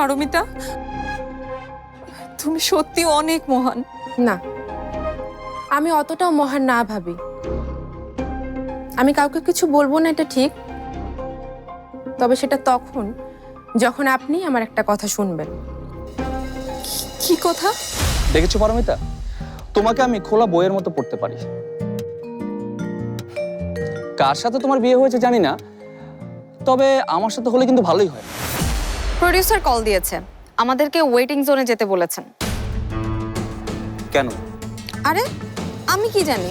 পারমিতা? তুমি সত্যি অনেক মহান। না আমি অতটাও মহান না ভাবি। আমি কাউকে কিছু বলব না এটা ঠিক। তবে সেটা তখন যখন আপনি আমার একটা কথা শুনবেন। কি কথা? দেখেছ পারমিতা? তোমাকে আমি খোলা বইয়ের মতো পড়তে পারি। কার সাথে তোমার বিয়ে হয়েছে জানি না তবে আমার সাথে হলে কিন্তু ভালোই হয়। প্রডিউসার কল দিয়েছে। আমাদেরকে ওয়েটিং জোনে যেতে বলেছেন। কেন? আরে আমি কি জানি?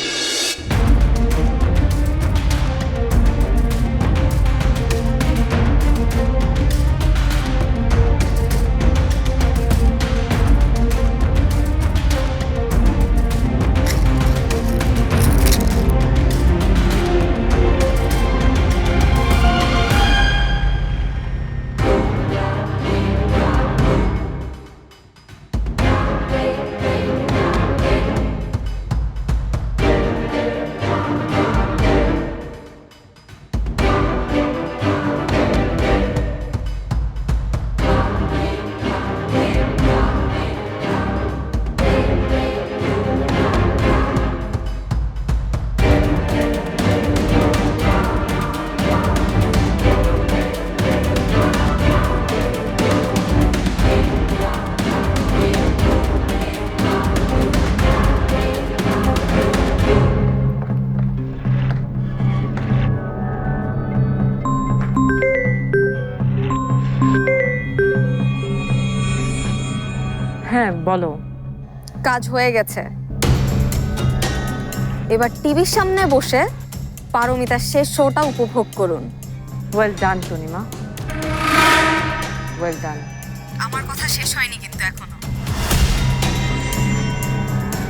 কাজ হয়ে গেছে। এবার টিভির সামনে বসে পারমিতার শেষ শোটা উপভোগ করুন। ওয়েল ডান টনিমা ওয়েল ডান আমার কথা শেষ হয়নি কিন্তু এখনও।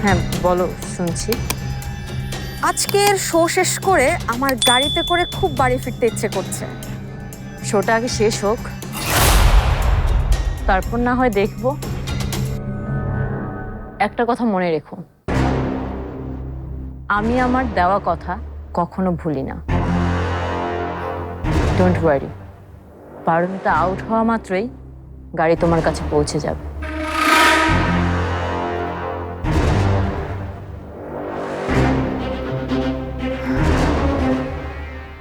হ্যাঁ বলো শুনছি। আজকের শো শেষ করে আমার গাড়িতে করে খুব বাড়ি ফিরতে ইচ্ছে করছে। শোটা আগে শেষ হোক। তারপর না হয় দেখব। একটা কথা মনে রেখো। আমি আমার দেওয়া কথা কখনো ভুলি না। ডোন্ট ওয়ারি পারমিতা আউট হওয়া মাত্রই গাড়ি তোমার কাছে পৌঁছে যাবে।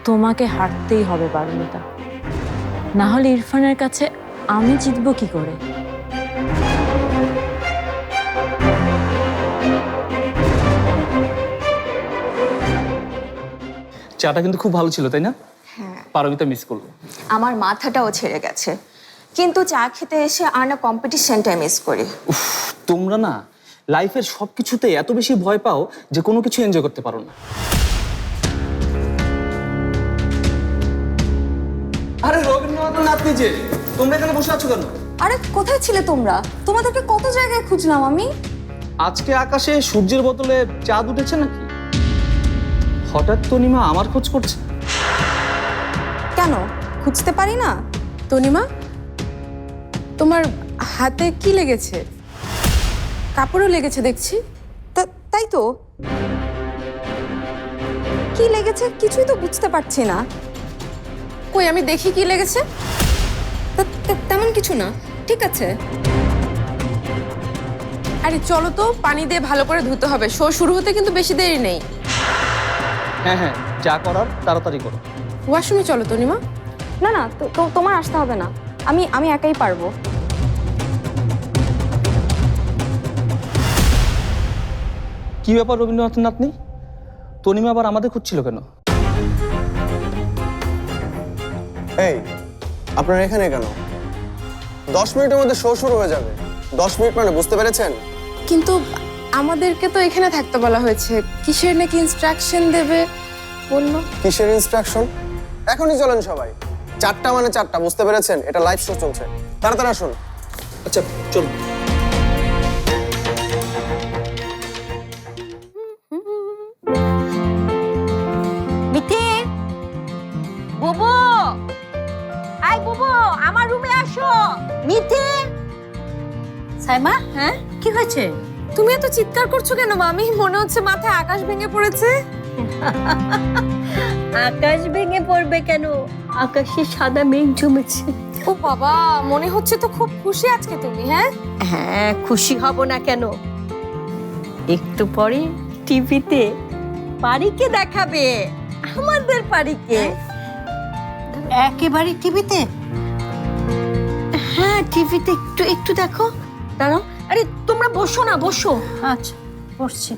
তোমাকে হাঁটতেই হবে পারমিতা না হলে ইরফানের কাছে আমি জিতবো কি করে? চাটা কিন্তু খুব ভালো ছিল তাই না? হ্যাঁ। পারমিতা মিস করল। আমার মাথাটাও ছেড়ে গেছে। কিন্তু চা খেতে এসে আর না কম্পিটিশনটা মিস করি। উফ, তোমরা না লাইফের সব কিছুতে এত বেশি ভয় পাও যে কোনো কিছু এনজয় করতে পারো না। আরে রবীন্দ্রনাথের নাতনি যে তোমরা এখানে বসে আছো কেন? আরে কোথায় ছিলে তোমরা? তোমাদেরকে কত জায়গায় খুঁজলাম আমি? আজকে আকাশে সূর্যের বদলে চাঁদ উঠেছে নাকি? হঠাৎ তনিমা আমার খোঁজ করছে। কেন? খুঁজতে পারি না? তনিমা? তোমার হাতে কি লেগেছে? কাপড়ও লেগেছে দেখছি। তাই তো। কি লেগেছে কিছুই তো বুঝতে পারছি না। কই, আমি দেখি কি লেগেছে? তেমন কিছু না। ঠিক আছে। আরে চলো তো, পানি দিয়ে ভালো করে ধুতে হবে। শো শুরু হতে কিন্তু বেশি দেরি নেই। হ্যাঁ হ্যাঁ যা করার তাড়াতাড়ি করো। ওয়াশরুমে চলো তনিমা না না তো- তো- তোমার আসতে হবে না। আমি আমি একাই পারব। কি ব্যাপার রবীন্দ্রনাথ নাতনি? তনিমা আবার আমাদের খুঁজছিল কেন? এই আপনারা এখানে কেন? দশ মিনিটের মধ্যে শো শুরু হয়ে যাবে। দশ মিনিট মানে বুঝতে পেরেছেন? কিন্তু আমাদেরকে তো এখানে থাকতে বলা হয়েছে। কিসের নাকি ইনস্ট্রাকশন দেবে বলল? কিসের ইনস্ট্রাকশন এখনই চলেন সবাই। চারটা মানে চারটা বুঝতে পেরেছেন? এটা লাইভ শো চলছে। তাড়াতাড়ি আসুন। আচ্ছা চলো মিঠি বুবু! আই বুবু আমার রুমে আসো। মিঠি সাইমা হ্যাঁ? কি হয়েছে? তুমি এত চিৎকার করছ কেন মামি? মনে হচ্ছে মাথায় আকাশ ভেঙে পড়েছে। আকাশ ভেঙে পড়বে কেন? আকাশে সাদা মেঘ জমেছে। ও বাবা মনে হচ্ছে তো খুব খুশি আজকে তুমি হ্যাঁ? হ্যাঁ খুশি হব না কেন? একটু পরে টিভিতে পারিকে দেখাবে আমাদের পারিকে। একেবারে টিভিতে? হ্যাঁ টিভিতে একটু একটু দেখো দাঁড়াও। আরে তোমরা বসো না বসো। আচ্ছা বসছি।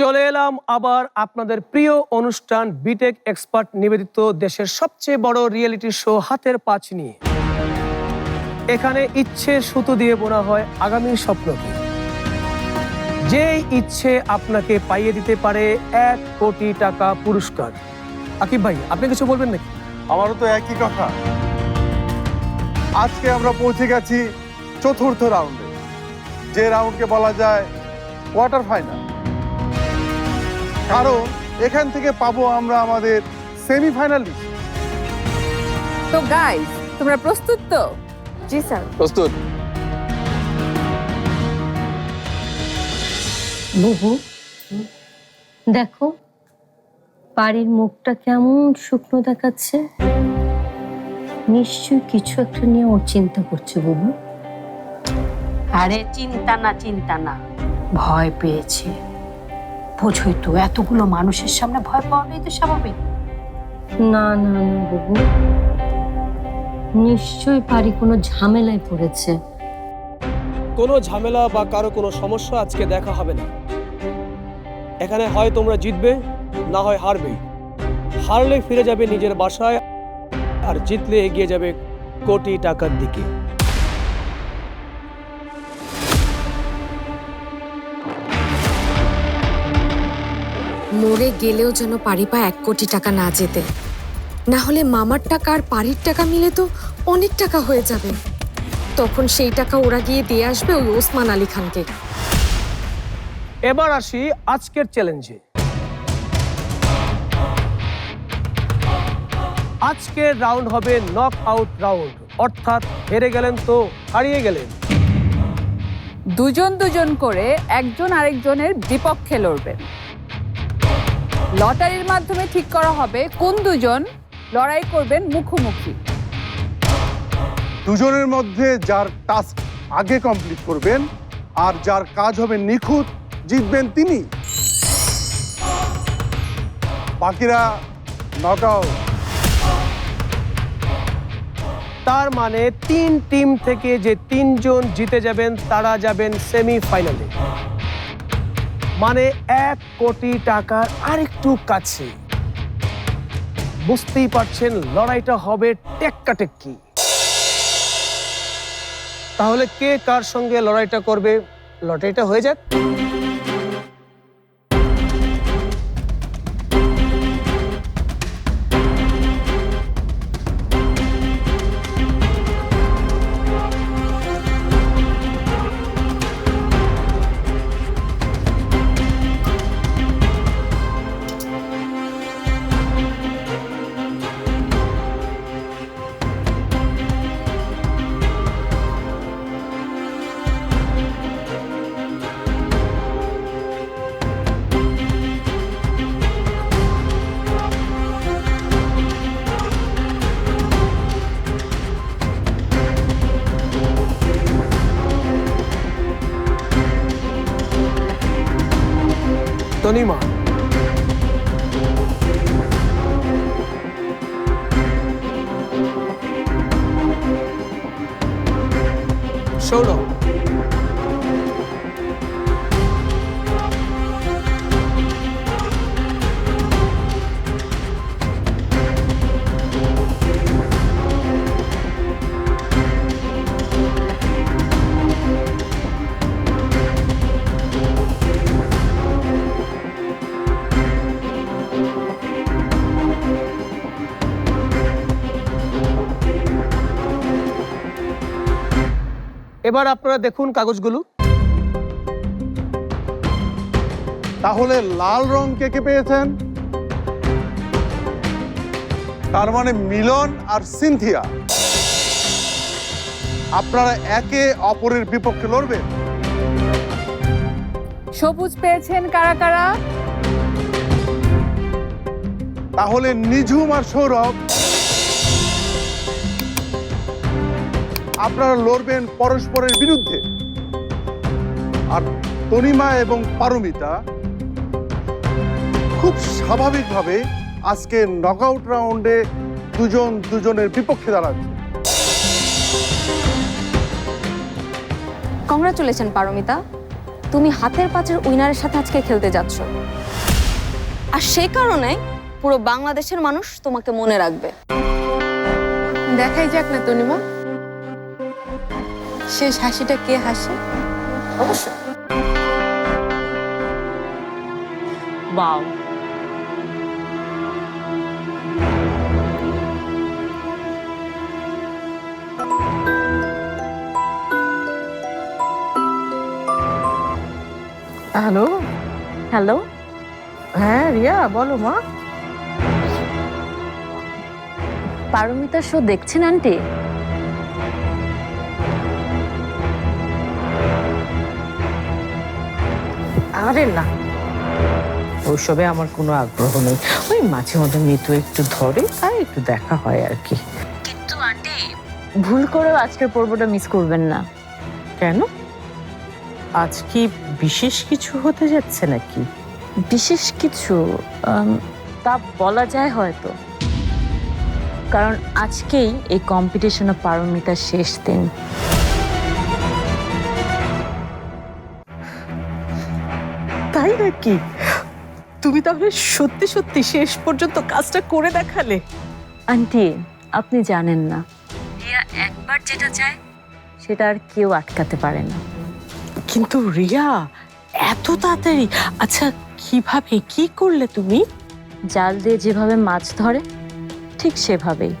চলে এলাম আবার আপনাদের প্রিয় অনুষ্ঠান বিটেক এক্সপার্ট নিবেদিত দেশের সবচেয়ে বড় রিয়েলিটি শো হাতের পাঁচ নিয়ে। এখানে ইচ্ছে সুতো দিয়ে বোনা হয় আগামী স্বপ্নকে। যেই ইচ্ছে আপনাকে পাইয়ে দিতে পারে এক কোটি টাকা পুরস্কার। আকিব ভাই আপনি কিছু বলবেন নাকি? আমারও তো একই কথা। আজকে আমরা পৌঁছে গেছি চতুর্থ রাউন্ডে যে রাউন্ডকে বলা যায় কোয়ার্টার ফাইনাল কারণ এখান থেকে পাবো আমরা আমাদের সেমিফাইনালিস্ট তো গাইস তোমরা প্রস্তুত তো? জি স্যার প্রস্তুত। বুবু দেখো বাড়ির মুখটা কেমন শুকনো দেখাচ্ছে? নিশ্চয়ই কিছু একটা নিয়ে ও চিন্তা করছে বুবু। আরে চিন্তা না চিন্তা না। ভয় পেয়েছে। বোঝই তো এতগুলো মানুষের সামনে ভয় পাওয়াটাই তো স্বাভাবিক। না না না বুবু। নিশ্চয়ই পারি কোনো ঝামেলায় পড়েছে। কোনো ঝামেলা বা কারও কোনো সমস্যা আজকে দেখা হবে না। এখানে হয় তোমরা জিতবে, না হয় হারবে। হারলে ফিরে যাবে নিজের বাসায় আর জিতলে এগিয়ে যাবে কোটি টাকার দিকে। মরে গেলেও যেন পারি পা এক কোটি টাকা না যেতে। না হলে মামার টাকা আর পারির টাকা মিলে তো অনেক টাকা হয়ে যাবে। তখন সেই টাকা ওরা গিয়ে দিয়ে আসবে ওই ওসমান আলী খানকে। এবার আসি আজকের চ্যালেঞ্জে আজকের রাউন্ড হবে নক আউট রাউন্ড অর্থাৎ হেরে গেলেন তো হারিয়ে গেলেন। দুজন দুজন করে একজন আরেকজনের বিপক্ষে লড়বেন লটারির মাধ্যমে ঠিক করা হবে কোন দুজন লড়াই করবেন মুখোমুখি। দুজনের মধ্যে যার টাস্ক আগে কমপ্লিট করবেন আর যার কাজ হবে নিখুঁত জিতবেন তিনি। বাকিরা নক আউট তার মানে তিন টিম থেকে যে তিনজন জিতে যাবেন, তারা যাবেন সেমিফাইনালে মানে এক কোটি টাকার আরেকটু কাছে। বুঝতেই পারছেন, লড়াইটা হবে টেক্কাটেক্কি। তাহলে কে কার সঙ্গে লড়াইটা করবে? লটারিটা হয়ে যাক। তনিমা সৌরভ এবার আপনারা দেখুন কাগজগুলো। তাহলে লাল রং কে কে পেয়েছেন? তার মানে মিলন আর সিনথিয়া। আপনারা একে অপরের বিপক্ষে লড়বেন। সবুজ পেয়েছেন কারা কারা? তাহলে নিঝুম আর সৌরভ। আপনারা লড়বেন পরস্পরের বিরুদ্ধে। আর তনিমা এবং পারমিতা খুব স্বাভাবিকভাবে আজকে নকআউট রাউন্ডে দুজন দুজনের বিপক্ষে দাঁড়াচ্ছে। কংগ্রাচুলেশন পারমিতা। তুমি হাতের পাঁচের উইনারের সাথে আজকে খেলতে যাচ্ছ। আর সে কারণে পুরো বাংলাদেশের মানুষ তোমাকে মনে রাখবে। দেখাই যাক না তনিমা। শেষ হাসিটা কে হাসে? অবশ্যই। বাও। হ্যালো হ্যালো হ্যাঁ রিয়া বলো মা। পারমিতা শো দেখছেন আন্টি? আরে না। ওইসবে আমার কোনো আগ্রহ নেই। ওই মাঝে মধ্যে মৃত্যু একটু ধরে তাই একটু দেখা হয় আর কি। কিন্তু আন্টি ভুল করেও আজকের পর্বটা মিস করবেন না। কেন? আজ কি বিশেষ কিছু হতে যাচ্ছে নাকি? বিশেষ কিছু তা বলা যায় হয়তো। কারণ আজকেই এই কম্পিটিশনে পারমিতা শেষ দিন। নাকি তুমি তাহলে সত্যি সত্যি শেষ পর্যন্ত কাজটা করে দেখালে। আন্টি আপনি জানেন না। রিয়া একবার যেটা চায় সেটা আর কেউ আটকাতে পারে না। কিন্তু রিয়া এত তাড়াতাড়ি। আচ্ছা কীভাবে কি করলে তুমি? জাল দিয়ে যেভাবে মাছ ধরে ঠিক সেভাবেই।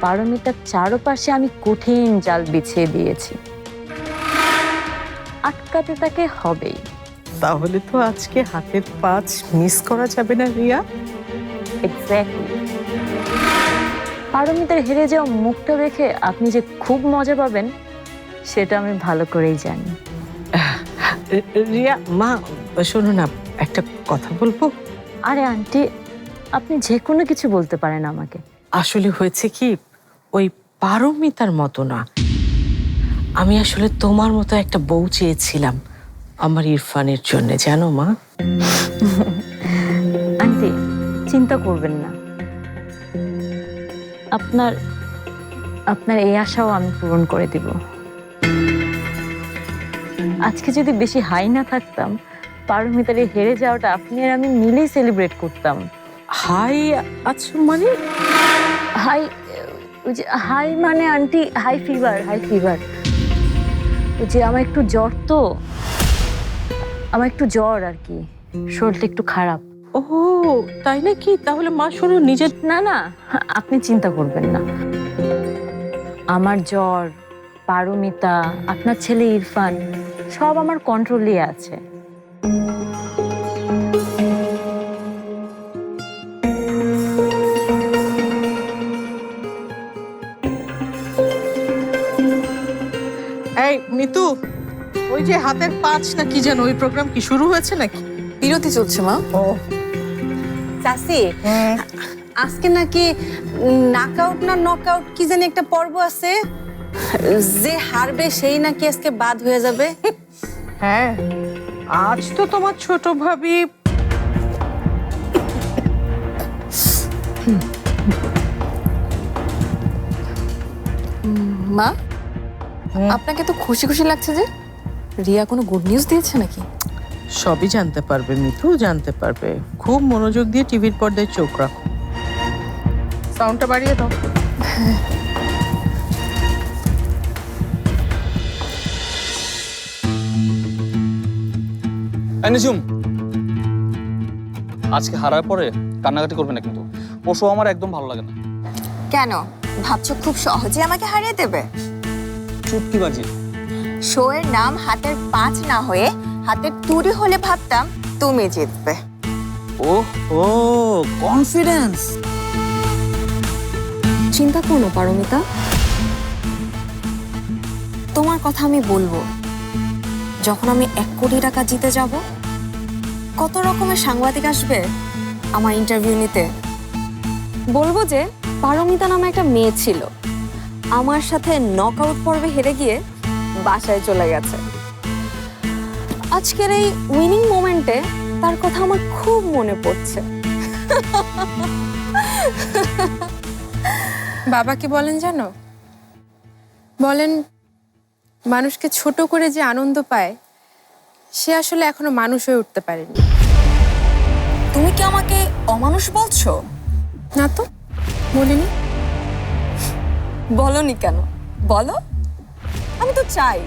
পারমিতার চারপাশে আমি কঠিন জাল বিছিয়ে দিয়েছি। আটকাতে তাকে হবেই। তাহলে তো আজকে হাতের পাঁচ মিস করা যাবে না রিয়া। এক্স্যাক্টলি পারমিতার হেরে যাওয়া মুখটা দেখে আপনি যে খুব মজা পাবেন সেটা আমি ভালো করেই জানি। রিয়া মা শোনো না একটা কথা বলব? আরে আন্টি আপনি যে কোনো কিছু বলতে পারেন আমাকে। আসলে হয়েছে কি ওই পারমিতার মতো না। আমি আসলে তোমার মতো একটা বউ চেয়েছিলাম। আমার ইরফানের জন্য জানো মা? আন্টি চিন্তা করবেন না। আপনার আপনার এই আশাও আমি পূরণ করে দিব। আজকে যদি বেশি হাই না থাকতাম পারমিতারে হেরে যাওয়াটা আপনি আর আমি মিলেই সেলিব্রেট করতাম। হাই আচ্ছা মানে? হাই ওই যে হাই মানে aunty high fever high fever ওই যে আমার একটু জ্বর তো। আমার একটু জ্বর আর কি। শরীরটা একটু খারাপ। ও তাই নাকি? তাহলে মা শোনো নিজের না না আপনি চিন্তা করবেন না। আমার জ্বর পারমিতা আপনার ছেলে ইরফান সব আমার কন্ট্রোলে আছে। এই মিতু ওই যে হাতের পাঁচ না কি যেন ওই প্রোগ্রাম কি শুরু হয়েছে নাকি? বিরতি চলছে মা। ও। চাষি আজকে নাকি নাকআউট না নকআউট কি জানি একটা পর্ব আছে? যে হারবে সেই নাকি আজকে বাদ হয়ে যাবে? হ্যাঁ আজ তো তোমার ছোট ভাবি। মা আপনাকে তো খুশি খুশি লাগছে যে রিয়া কোনো গুড নিউজ দিয়েছে নাকি? সবই জানতে পারবে মিথু জানতে পারবে। খুব মনোযোগ দিয়ে টিভির পর্দায় চোখ রাখো। সাউন্ডটা বাড়িয়ে দাও। নিঝুম। আজকে হারার পরে কান্নাকাটি করবে না কিন্তু। ও আমার একদম ভালো লাগে না। কেন? ভাবছ খুব সহজে আমাকে হারিয়ে দেবে? চুটকিবাজি শো এর নাম হাতের পাঁচ না হয়ে হাতের তুড়ি হলে ভাবতাম তুমি জিতবে। ও ও কনফিডেন্স চিন্তা করো পারমিতা। তোমার কথা আমি বলব। যখন আমি এক কোটি টাকা জিতে যাব কত রকমের সাংবাদিক আসবে আমার ইন্টারভিউ নিতে? বলব যে পারমিতা নামে একটা মেয়ে ছিল। আমার সাথে নকআউট পর্বে হেরে গিয়ে বাসায় চলে গেছে। আজকের এই উইনিং মোমেন্টে তার কথা আমার খুব মনে পড়ছে। বাবা কি বলেন জানো? বলেন মানুষকে ছোট করে যে আনন্দ পায় সে আসলে এখনও মানুষ হয়ে উঠতে পারেনি। তুমি কি আমাকে অমানুষ বলছো? না তো বলিনি। বলনি কেন? বলো। আমি তো চাই।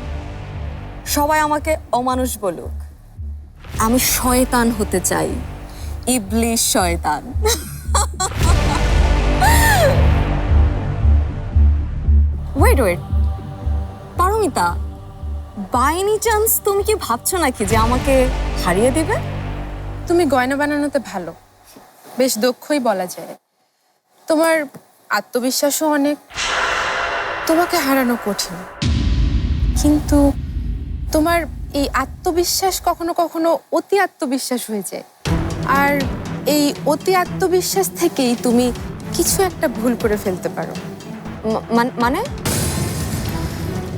সবাই আমাকে অমানুষ বলুক। আমি শয়তান হতে চাই। ইবলিশ শয়তান। Wait wait Paramita by any chance তুমি কি ভাবছ নাকি যে আমাকে হারিয়ে দেবে? তুমি গয়না বানানোতে ভালো। বেশ দক্ষই বলা যায়। তোমার আত্মবিশ্বাসও অনেক। তোমাকে হারানো কঠিন। কিন্তু তোমার এই আত্মবিশ্বাস কখনো কখনো অতি আত্মবিশ্বাস হয়ে যায়। আর এই অতি আত্মবিশ্বাস থেকেই তুমি কিছু একটা ভুল করে ফেলতে পারো। মানে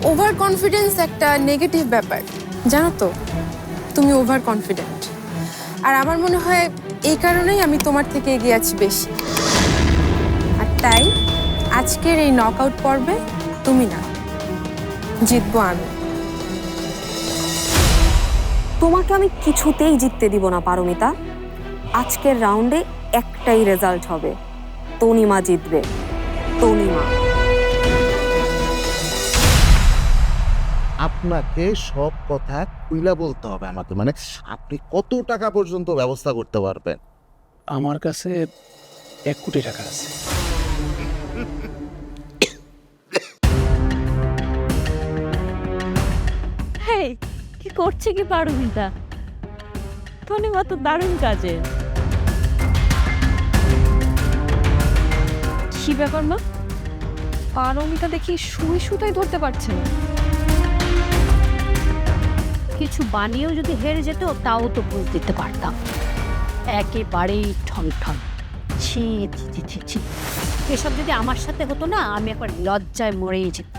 ওভার কনফিডেন্স একটা নেগেটিভ ব্যাপার। জানো তো তুমি ওভার কনফিডেন্ট আর আমার মনে হয় এই কারণেই আমি তোমার থেকে এগিয়ে আছি বেশি। আর তাই আজকের এই নকআউট পর্বে তুমি না। জিতবো আমি। তোমাকে আমি কিছুতেই জিততে দিব না পারমিতা। আজকের রাউন্ডে একটাই রেজাল্ট হবে। তনিমা জিতবে। তনিমা। আপনাকে সব কথা খুইলা বলতে হবে আমাকে মানে আপনি কত টাকা পর্যন্ত ব্যবস্থা করতে পারবেন? আমার কাছে এক কোটি টাকা আছে। হেই, কি করছে কি পারমিতা? তনিমা তো দারুণ কাজে। কি ব্যাপার, মা? পারমিতা দেখি সুই সুতাই ধরতে পারছে না। কিছু বানিয়েও যদি হেরে যেত, তাও তো বুঝ দিতে পারতাম। একেবারেই ঠন ঠন। ছি ছি ছি ছি ছি। এসব যদি আমার সাথে হতো না, আমি একবার লজ্জায় মরেই যেতাম।